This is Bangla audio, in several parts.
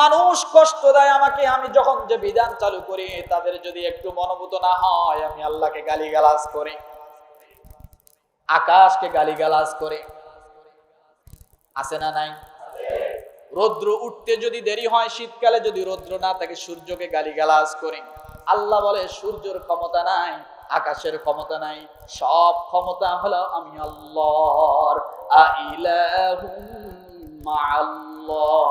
মানুষ কষ্ট দেয় আমাকে, আমি যখন যে বিধান চালু করি, তাদের যদি একটু মনোভূত না হয়, আমি আল্লাহকে গালিগালাজ করি, আকাশকে গালিগালাজ করে। আছে না নাই? রৌদ্র উঠতে যদি দেরি হয়, শীতকালে যদি রৌদ্র না থাকে, সূর্যকে গালিগালাজ করে। আল্লাহ বলে, সূর্যের ক্ষমতা নাই, আকাশের ক্ষমতা নাই, সব ক্ষমতা হলো আমি আল্লাহর মা'আল্লাহ।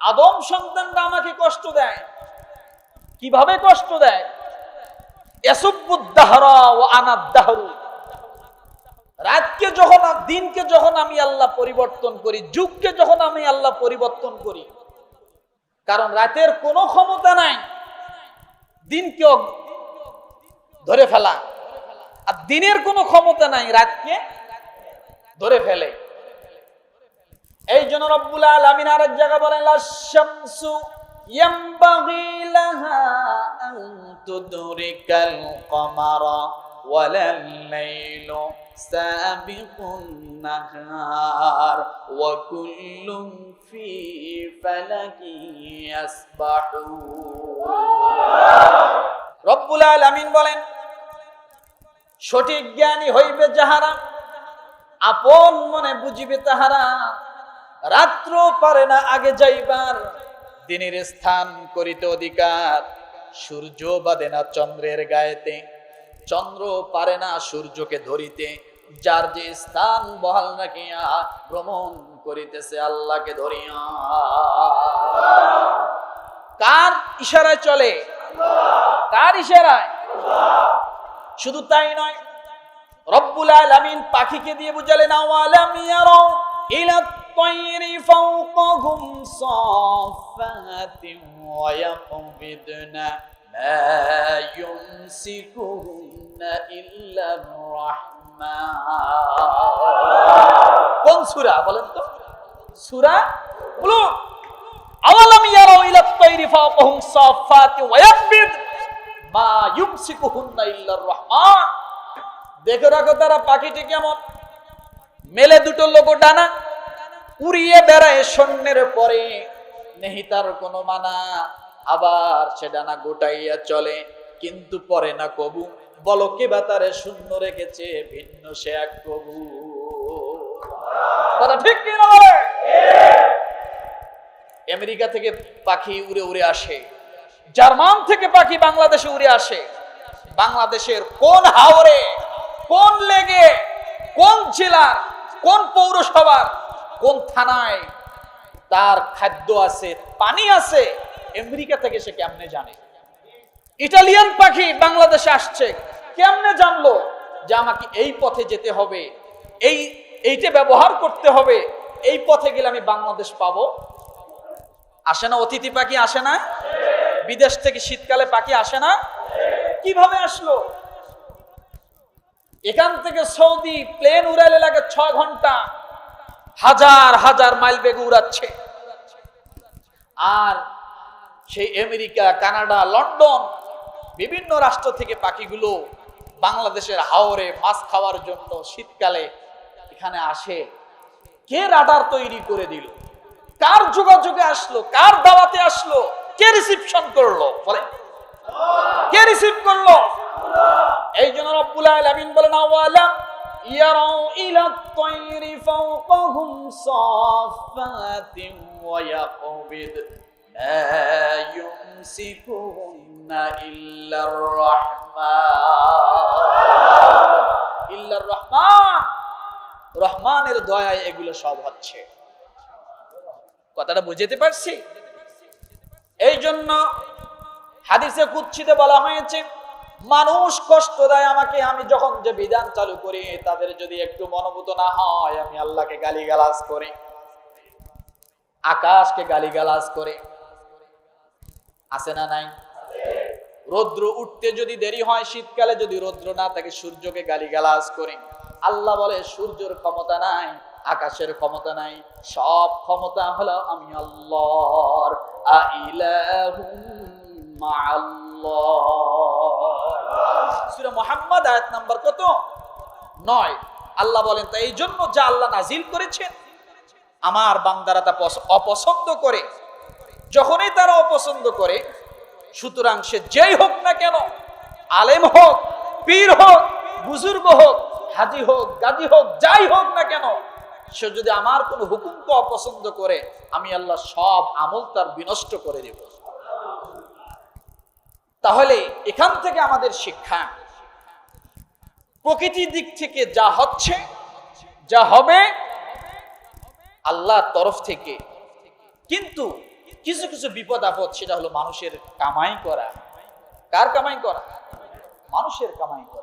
আদম সন্তানরা আমাকে কষ্ট দেয়। কীভাবে কষ্ট দেয়? রাতকে যখন দিনকে যখন আমি আল্লাহ পরিবর্তন করি, যুগকে যখন আমি আল্লাহ পরিবর্তন করি, কারণ রাতের কোনো ক্ষমতা নাই দিনকে ধরে ফেলা। আর দিনের কোনো ক্ষমতা নাই, রাতকে ধরে ফেলে। এই জন্য রব্বুল আলামিন আরেক জায়গা বলেন লাশামসু ইয়ামবাগি লাহা আন তুদরিকাল কমারা ওয়ালাল লাইলু সাবিকুন নাহার ওয়া কুল্লুম রব্বুল আলামিন বলেন, সঠিক জ্ঞানী হইবে যাহারা, আপন মনে বুঝিবে তাহারা। রাত্র পারে না আগে যাইবার। দিনের স্থান করিতে অধিকার, সূর্য বাদে না চন্দ্রের গায়েতে। চন্দ্র পারে না সূর্যকে ধরিতে, যার যে স্থান বহাল রাখিয়া ভ্রমণ করিতেছে আল্লাহকে ধরিয়া। কার ইশারায় চলে? কার ইশারায়? শুধু তাই নয়, রব্বুল আলামিন পাখিকে দিয়ে বুঝালেন, আওয়ালাম ইয়ারাও ইলা الطير فوقهم صافات ويقبضن ما يمسكهن إلا الرحمن কোন সূরা বলেন তো সূরা বলো আওয়ালাম ইয়ারাও ইলা الطير فوقهم صافات ويقبضن মা ইউমসিকুহুন্না ইল্লার রহমান দেখে রাখো তারা পাখিটি কেমন মেলে দুটো লোক ডানা উড়িয়ে বেড়ায় সৈন্যের পরে। নেহি তার কোনো মানা, আবার সে ডানা গোটাইয়া চলে, কিন্তু পরে না কবু। বলো, কে বা তারে শূন্য রেখেছে ভিন্ন সে এক কবু? কথা ঠিক কি আমেরিকা থেকে পাখি উড়ে উড়ে আসে। জার্মান থেকে পাখি বাংলাদেশে উড়ে আসে। বাংলাদেশের কোন হাওরে, কোন লেগে, কোন জেলার, কোন পৌরসভার কোন থানায় তার খাদ্য আছে, পানি আছে, আমেরিকা থেকে সে কেমনে জানে? ইটালিয়ান পাখি বাংলাদেশে আসছে, কেমনে জানলো যে আমাকে এই পথে যেতে হবে, এই, এইটা ব্যবহার করতে হবে, এই পথে গেলে আমি বাংলাদেশ পাবো? আসে না অতিথি পাখি, আসে না? বিদেশ থেকে শীতকালে পাখি আসে না? কীভাবে আসলো? এখান থেকে সৌদি প্লেন উড়াইলে লাগে ছয় ঘণ্টা। হাজার হাজার মাইল বেগে উড়াচ্ছে। আর সেই আমেরিকা, কানাডা, লন্ডন বিভিন্ন রাষ্ট্র থেকে পাখিগুলো বাংলাদেশের হাওরে মাছ খাওয়ার জন্য শীতকালে এখানে আসে। কে রাডার তৈরি করে দিল? কার যোগাযোগে আসলো? কার দাওয়াতে আসলো? কে রিসিপশন করল? বলে কে রিসিভ করল? এই জন্য রব্বুল আলামিন বলেন, আওয়ালাম ইলা তায়রি ফাওকাহুম সাফাতিন ওয়া ইয়াকবিদ মা ইউমসিকুহুন্না ইল্লার রাহমান ইল্লার রহমান রহমানের দয়ায় এগুলো সব হচ্ছে। কথাটা বুঝতে পারছি? এই জন্য হাদিসে কুচ্ছিতে বলা হয়েছে মানুষ কষ্ট দেয় আমাকে, আমি যখন যে বিধান চালু করি, তাদের যদি একটু মনোভূত না হয়, আমি আল্লাহকে গালিগালাজ করি, আকাশকে গালিগালাজ করে। আছে না নাই? রৌদ্র উঠতে যদি দেরি হয়, শীতকালে যদি রৌদ্র না থাকে, সূর্যকে গালিগালাজ করে। আল্লাহ বলে, সূর্যের ক্ষমতা নাই, আকাশের ক্ষমতা নাই, সব ক্ষমতা হলো আমি আল্লাহর মা'আল্লাহ। সূরা মুহাম্মদ আয়াত নাম্বার কত? নয়। আল্লাহ বলেন, তা এই জন্য যা আল্লাহ নাজিল করেছেন, আমার তা অপছন্দ করে। যখনই তারা অপছন্দ করে, সুতরাং সে যেই হোক না কেন, আলেম হোক, পীর হোক, বুজুর্গ হোক, হাজি হোক গাদি হোক, যাই হোক না কেন, সে যদি আমার কোনো হুকুমকে অপছন্দ করে, আমি আল্লাহ সব আমল তার বিনষ্ট করে দেব। তাহলে এখান থেকে আমাদের শিক্ষা। প্রকৃতি দিক থেকে যা হচ্ছে, যা হবে আল্লাহ তরফ থেকে। কিন্তু কিছু কিছু বিপদ আপদ, সেটা হলো মানুষের কামাই করা। কার কামাই করা? মানুষের কামাই করা।